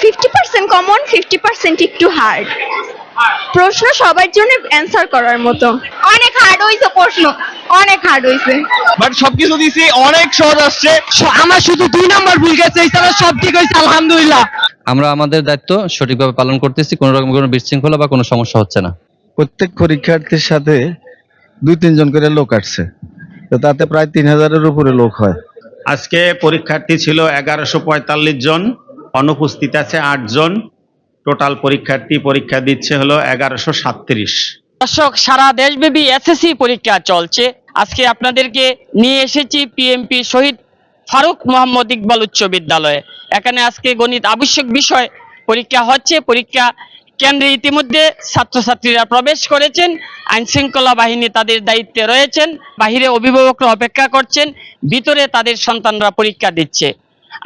Fifty percent common fifty percent একটু hard প্রশ্ন সবার জন্য অ্যান্সার করার মতো। অনেক হার্ড হয়েছে প্রশ্ন অনেক হার্ড হয়েছে বাট সবকিছু দিছি অনেক সহজ আসছে। আমার শুধু দুই নাম্বার ভুল গেছে এছাড়া সব ঠিক হয়েছে আলহামদুলিল্লাহ। আমরা আমাদের দায়িত্ব সঠিকভাবে পালন করতেছি কোনো রকম কোনো বিশৃঙ্খলা বা কোনো সমস্যা হচ্ছে না। প্রত্যেক পরীক্ষার্থীর সাথে দুই তিনজন করে লোক আসছে। তো তাতে প্রায় তিন হাজারের উপরে লোক হয়। আজকে পরীক্ষার্থী ছিল এগারোশো পঁয়তাল্লিশ জন। অনুপস্থিত আছে আটজন। টোটাল পরীক্ষার্থী পরীক্ষা দিচ্ছে হলো এগারোশো সাতত্রিশ। দর্শক, সারা দেশব্যাপী এসএসসি পরীক্ষা চলছে। আজকে আপনাদেরকে নিয়ে এসেছি পিএমপি শহীদ ফারুক মোহাম্মদ ইকবাল উচ্চ বিদ্যালয়ে। এখানে আজকে গণিত আবশ্যক বিষয় পরীক্ষা হচ্ছে। পরীক্ষা কেন্দ্রে ইতিমধ্যে ছাত্রছাত্রীরা প্রবেশ করেছেন। আইন শৃঙ্খলা বাহিনী তাদের দায়িত্বে রয়েছেন। বাহিরে অভিভাবকরা অপেক্ষা করছেন। ভিতরে তাদের সন্তানরা পরীক্ষা দিচ্ছে।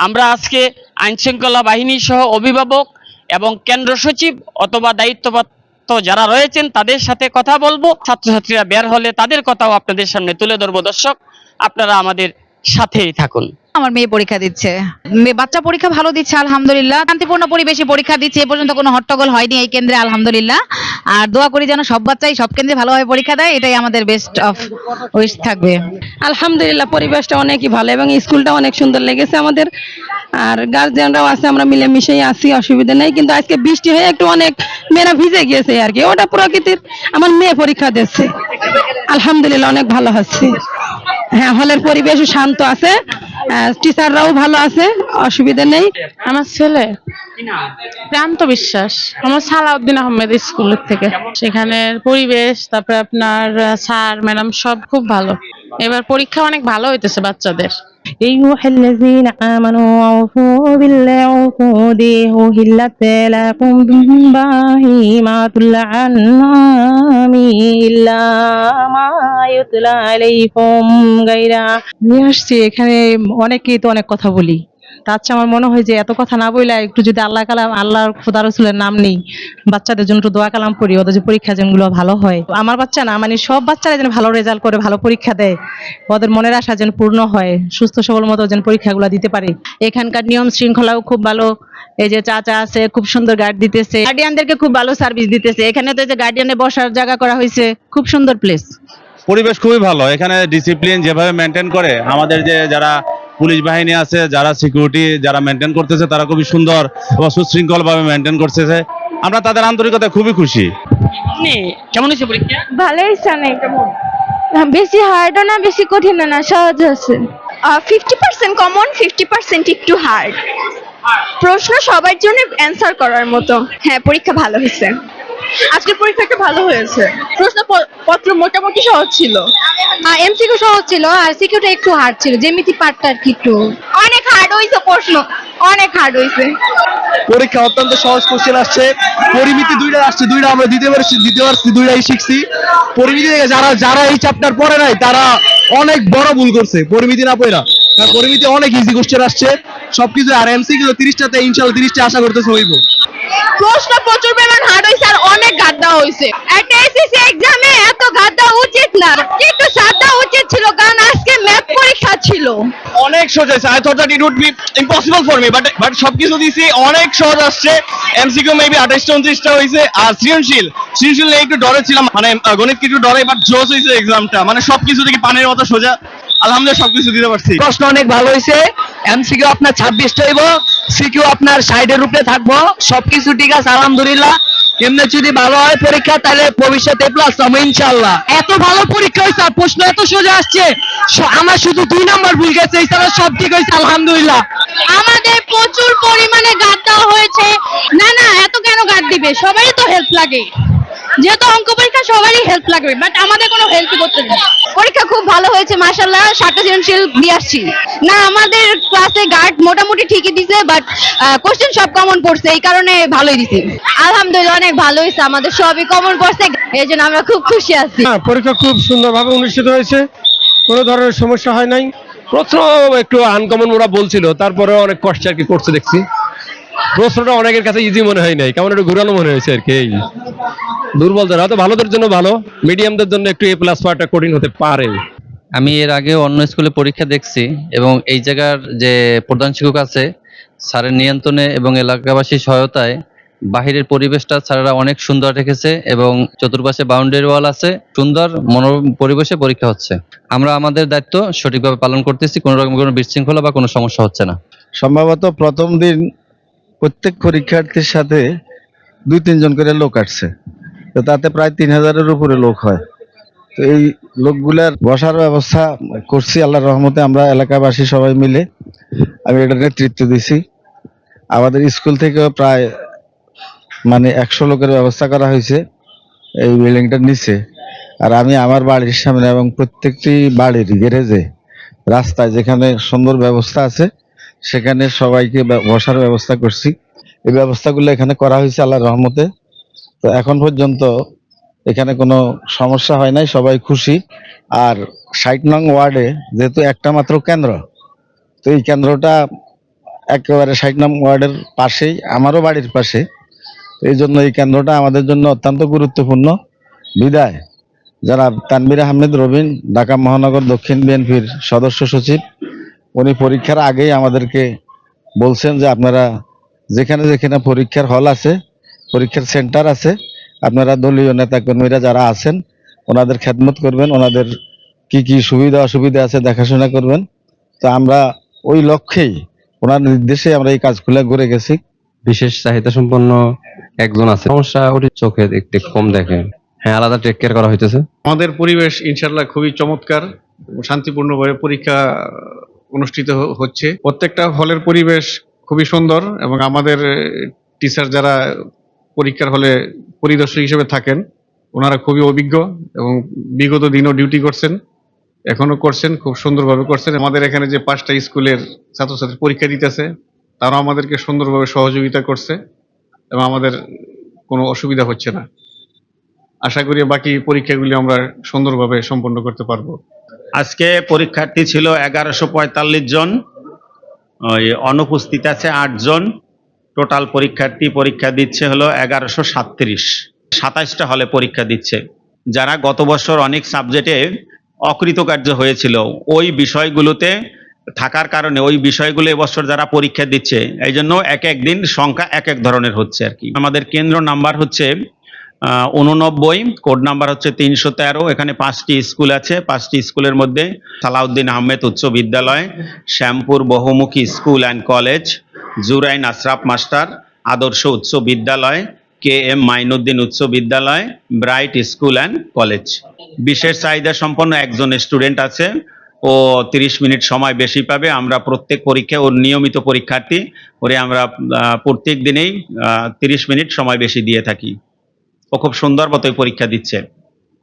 আমরা আজকে আইন শৃঙ্খলা বাহিনী সহ অভিভাবক এবং কেন্দ্র সচিব অথবা দায়িত্বপ্রাপ্ত যারা রয়েছেন তাদের সাথে কথা বলব। ছাত্রছাত্রীরা বের হলে তাদের কথাও আপনাদের সামনে তুলে ধরবো। দর্শক, আপনারা আমাদের সাথেই থাকুন। আমার মেয়ে পরীক্ষা দিচ্ছে। বাচ্চা পরীক্ষা ভালো দিচ্ছে, আলহামদুলিল্লাহ। শান্তিপূর্ণ পরিবেশে পরীক্ষা দিচ্ছে, এ পর্যন্ত কোনো হট্টগোল হয়নি এই কেন্দ্রে, আলহামদুলিল্লাহ। আর দোয়া করি যেন সব বাচ্চাই সব কেন্দ্রে ভালোভাবে পরীক্ষা দেয়, এটাই আমাদের বেস্ট অফ উইশ থাকবে। আলহামদুলিল্লাহ, পরিবেশটা অনেকই ভালো এবং স্কুলটা অনেক সুন্দর লেগেছে আমাদের। আর গার্জিয়ানরাও আছে, আমরা মিলেমিশেই আসি অসুবিধা নেই। কিন্তু আজকে বৃষ্টি হয়ে একটু অনেক মেয়েরা ভিজে গিয়েছে আর কি। ওটা প্রকৃতির, আমার মেয়ে পরীক্ষা দিচ্ছে। আলহামদুলিল্লাহ, অনেক ভালো হচ্ছে। হ্যাঁ হলের পরিবেশও শান্ত আছে। টিচাররাও ভালো আছে অসুবিধা নেই। আমার ছেলে? প্রান্ত বিশ্বাস। আমার সালাউদ্দিন আহমেদ স্কুলের থেকে। সেখানে পরিবেশ তারপরে আপনার স্যার ম্যাডাম সব খুব ভালো। এবার পরীক্ষা অনেক ভালো হইতেছে বাচ্চাদের। أيها الذين آمنوا أوفوا بالعقود أهلت لكم بهيمات الأنعام إلا ما يتلى عليكم غير নিয়ে আসছি এখানে অনেকেই তো অনেক কথা বলি চেয়ে আমার মনে হয় যে এত কথা না বইলে একটু যদি আল্লাহ কালাম, আল্লাহর খোদা রসুলের নাম নেই, বাচ্চাদের জন্য একটু দোয়া কালাম পড়ি ওদের যে পরীক্ষা যেগুলো ভালো হয়। আমার বাচ্চা না মানে সব বাচ্চারা যেন ভালো রেজাল্ট করে, ভালো পরীক্ষা দেয়। ওদের মনের আশা যেন পূর্ণ হয়, সুস্থ সবল মতো যেন পরীক্ষাগুলো দিতে পারে। এখানকার নিয়ম শৃঙ্খলাও খুব ভালো। এই যে চাচা আছে, খুব সুন্দর গার্ড দিতেছে। গার্ডিয়ানদেরকে খুব ভালো সার্ভিস দিতেছে। এখানে তো যে গার্ডিয়ানে বসার জায়গা করা হয়েছে, খুব সুন্দর প্লেস পরিবেশ খুবই ভালো। এখানে ডিসিপ্লিন যেভাবে মেনটেন করে, আমাদের যে যারা পুলিশ বাহিনী আছে যারা সিকিউরিটি যারা মেনটেন করতেছে তারা খুবই সুন্দর এবং সুশৃঙ্খল ভাবে মেনটেন করতেছে। আমরা তাদের আন্তরিকতা খুবই খুশি। কেমন হয়েছে পরীক্ষা? ভালোই জানে বেশি হার্ডও না বেশি কঠিনও না সহজ আছে। Fifty percent common fifty percent একটু হার্ড প্রশ্ন সবার জন্য অ্যান্সার করার মতো। হ্যাঁ পরীক্ষা ভালো হয়েছে। আজকের পরীক্ষাটা ভালো হয়েছে। প্রশ্ন পত্র মোটামুটি সহজ ছিল। এমসিকিউ সহজ ছিল আর সিকিউটা একটু হার্ড ছিল জ্যামিতি পার্টটা আর কি একটু। অনেক হার্ড হয়েছে প্রশ্ন অনেক হার্ড হয়েছে পরীক্ষা অত্যন্ত সহজ কোশ্চেন আসছে। পরিমিতি দুইটা আসছে দুইটা আমরা দিতে পারছি দিতে পারছি দুইটাই শিখছি। পরিমিতি থেকে যারা যারা এই চ্যাপ্টার পড়ে নাই তারা অনেক বড় ভুল করছে পরিমিতি না পড়া কারণ পরিমিতি অনেক ইজি কোশ্চেন আসছে। সবকিছু আর এমসিকিউ তিরিশটাতে ইনশাল্লাহ তিরিশটা আশা করতেছে হইব প্রশ্ন প্রচুর পরিমাণ হার্ড হয়েছে আর অনেক গাদ্দা হয়েছে একটা এসএসসি এক্সামে এত উচিত না। একটু উচিত ছিল কারণ আজকে ম্যাথ পরীক্ষা ছিল। অনেক সহজ আছে I thought that it would be impossible for me but but সবকিছু দিছি অনেক সহজ আসছে। এমসিকিউ মেবি হয়েছে আর সৃজনশীল সৃজনশীল নিয়ে একটু ডরে ছিলাম। মানে গণিত কিছু ডরে বাট জোস হয়েছে এক্সামটা মানে সবকিছু থেকে পানির মতো সোজা। আলহামদুলিল্লাহ সবকিছু দিতে পারছি। প্রশ্ন অনেক ভালো হয়েছে এমসিকিউ আপনার ছাব্বিশটা হইব সিকিউ আপনার সাইডের উপরে থাকব। সবকিছু ঠিক আছে আলহামদুলিল্লাহ। এমনি যদি ভালো হয় পরীক্ষা, তাহলে ভবিষ্যতে প্লাস হবে ইনশাল্লাহ এত ভালো পরীক্ষা হয়েছে প্রশ্ন এত সোজা আসছে। আমার শুধু দুই নাম্বার ভুল গেছে এছাড়া সব ঠিক হয়েছে, আলহামদুলিল্লাহ। আমাদের প্রচুর পরিমাণে গাদ্দা হয়েছে। না না, এত কেন গাদ দিবে? সবাই তো হেল্প লাগে। যেহেতু অঙ্ক পরীক্ষা সবারই হেল্প লাগবে বাট আমাদের কোনো হেল্প করতে নেই। পরীক্ষা খুব ভালো হয়েছে মাশাল্লাহ সাতটা সৃজনশীল দিয়ে আসছি। না আমাদের ক্লাসে গার্ড মোটামুটি ঠিকই দিছে বাট কোশ্চেন সব কমন পড়ছে এই কারণে ভালোই দিছি। আলহামদুলিল্লাহ অনেক ভালো হয়েছে আমাদের সবই কমন পড়ছে এই জন্য আমরা খুব খুশি আছি। হ্যাঁ পরীক্ষা খুব সুন্দরভাবে অনুষ্ঠিত হয়েছে কোনো ধরনের সমস্যা হয় নাই। প্রশ্ন একটু আনকমন ওরা বলছিল তারপরে অনেক কষ্ট আর কি করছে দেখছি। প্রশ্নটা অনেকের কাছে ইজি মনে হয় নাই। কেমন একটু ঘুরানো মনে হয়েছে আর কি এই দুর্বলদের হয়তো ভালোদের জন্য ভালো মিডিয়ামদের জন্য একটু এ প্লাস পাওয়াটা কঠিন হতে পারে। আমি এর আগে অন্য স্কুলে পরীক্ষা দেখছি এবং এই জায়গার যে প্রধান শিক্ষক আছে স্যারের নিয়ন্ত্রণে এবং এলাকাবাসীর সহায়তায় বাহিরের পরিবেশটা স্যারেরা অনেক সুন্দর রেখেছে এবং চতুর্পাশে বাউন্ডারি ওয়াল আছে সুন্দর মনোরম পরিবেশে পরীক্ষা হচ্ছে। আমরা আমাদের দায়িত্ব সঠিকভাবে পালন করতেছি কোনো রকম কোনো বিশৃঙ্খলা বা কোনো সমস্যা হচ্ছে না। সম্ভবত প্রথম দিন প্রত্যেক পরীক্ষার্থীর সাথে দুই, তিনজন করে লোক আসছে। তো তাতে প্রায় তিন হাজারের উপরে লোক হয়। তো এই লোকগুলার বসার ব্যবস্থা করছি, আল্লাহর রহমতে আমরা এলাকাবাসী সবাই মিলে। আমি এটা নেতৃত্ব দিছি। আমাদের স্কুল থেকেও প্রায় মানে একশো লোকের ব্যবস্থা করা হয়েছে এই বিল্ডিংটার নিচে। আর আমি আমার বাড়ির সামনে এবং প্রত্যেকটি বাড়ির গ্যারেজে রাস্তায় যেখানে সুন্দর ব্যবস্থা আছে সেখানে সবাইকে বসার ব্যবস্থা করছি। এই ব্যবস্থাগুলো এখানে করা হয়েছে আল্লাহ রহমতে। তো এখন পর্যন্ত এখানে কোনো সমস্যা হয় নাই, সবাই খুশি। আর ষাট নং ওয়ার্ডে যেহেতু একটা মাত্র কেন্দ্র, তো এই কেন্দ্রটা একেবারে ষাট নং ওয়ার্ডের পাশেই, আমারও বাড়ির পাশে। এই জন্য এই কেন্দ্রটা আমাদের জন্য অত্যন্ত গুরুত্বপূর্ণ। বিদায়। যারা তানবির আহমেদ রবিন, ঢাকা মহানগর দক্ষিণ বিএনপির সদস্য সচিব। উনি পরীক্ষার আগেই আমাদেরকে বলছেন যে আপনারা যেখানে যেখানে পরীক্ষার হল আছে পরীক্ষার সেন্টার আছে আপনারা দলীয় নেতাকর্মীরা যারা আছেন ওনাদের খেদমত করবেন ওনাদের কি কি সুবিধা অসুবিধা আছে দেখাশোনা করবেন। তো আমরা ওই লক্ষ্যেই ওনার নির্দেশে আমরা এই কাজগুলো করে গেছি। বিশেষ চাহিদা সম্পন্ন একজন আছে। সমস্যা ওটি চোখে দেখতে কম দেখে হ্যাঁ আলাদা টেক কেয়ার করা হইতেছে। আমাদের পরিবেশ ইনশাল্লাহ খুবই চমৎকার শান্তিপূর্ণভাবে পরীক্ষা অনুষ্ঠিত হচ্ছে। প্রত্যেকটা হলের পরিবেশ খুবই সুন্দর এবং আমাদের টিচার যারা পরীক্ষার হলে পরিদর্শক হিসেবে থাকেন, ওনারা খুবই অভিজ্ঞ এবং বিগত দিনও ডিউটি করছেন, এখনও করছেন, খুব সুন্দরভাবে করছেন। আমাদের এখানে যে পাঁচটা স্কুলের ছাত্রছাত্রী পরীক্ষা দিতেছে, তারাও আমাদেরকে সুন্দরভাবে সহযোগিতা করছে এবং আমাদের কোনো অসুবিধা হচ্ছে না। আশা করি বাকি পরীক্ষাগুলি আমরা সুন্দরভাবে সম্পন্ন করতে পারব। আজকে পরীক্ষার্থী ছিল এগারোশো পঁয়তাল্লিশ জন, ওই অনুপস্থিত আছে আটজন টোটাল পরীক্ষার্থী পরীক্ষা দিচ্ছে হলো এগারোশো সাতত্রিশ। সাতাশটা হলে পরীক্ষা দিচ্ছে। যারা গত বছর অনেক সাবজেক্টে অকৃতকার্য হয়েছিল, ওই বিষয়গুলোতে থাকার কারণে, ওই বিষয়গুলো এবছর যারা পরীক্ষা দিচ্ছে এই জন্য এক এক দিন সংখ্যা এক এক ধরনের হচ্ছে আর কি। আমাদের কেন্দ্র নাম্বার হচ্ছে উননব্বই কোড নাম্বার হচ্ছে তিনশো তেরো। এখানে পাঁচটি স্কুল আছে। পাঁচটি স্কুলের মধ্যে সালাউদ্দিন আহমেদ উচ্চ বিদ্যালয়, শ্যামপুর বহুমুখী school and college Jurain Ashraf master, আদর্শ উচ্চ বিদ্যালয়, কে এম মাইনুদ্দিন উচ্চ বিদ্যালয়, ব্রাইট স্কুল অ্যান্ড কলেজ বিশেষ চাহিদা সম্পন্ন একজন স্টুডেন্ট আছে। ও তিরিশ মিনিট সময় বেশি পাবে। আমরা প্রত্যেক পরীক্ষায় ওর নিয়মিত পরীক্ষার্থী। ওরে আমরা প্রত্যেক দিনেই তিরিশ মিনিট সময় বেশি দিয়ে থাকি। ও খুব সুন্দর মতোই পরীক্ষা দিচ্ছে।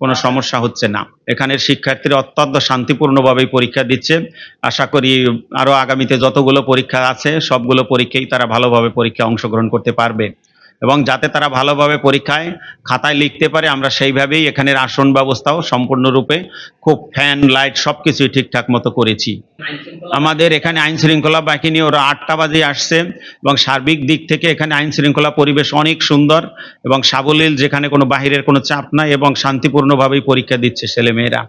কোনো সমস্যা হচ্ছে না। এখানের শিক্ষার্থীরা অত্যন্ত শান্তিপূর্ণভাবেই পরীক্ষা দিচ্ছে। আশা করি আরও আগামীতে যতগুলো পরীক্ষা আছে, সবগুলো পরীক্ষাই তারা ভালোভাবে পরীক্ষায় অংশগ্রহণ করতে পারবে। এবং যাতে তারা ভালোভাবে পরীক্ষায় খাতায় লিখতে পারে, আমরা সেইভাবেই এখানের আসন ব্যবস্থাও সম্পূর্ণরূপে খুব ফ্যান, লাইট সব কিছুই ঠিকঠাক মতো করেছি। আমাদের এখানে আইন শৃঙ্খলা বাহিনী ওরা আটটা বাজে আসছে এবং সার্বিক দিক থেকে এখানে আইন শৃঙ্খলা পরিবেশ অনেক সুন্দর এবং সাবলীল, যেখানে কোনো বাহিরের কোনো চাপ নাই এবং শান্তিপূর্ণভাবেই পরীক্ষা দিচ্ছে ছেলেমেয়েরা।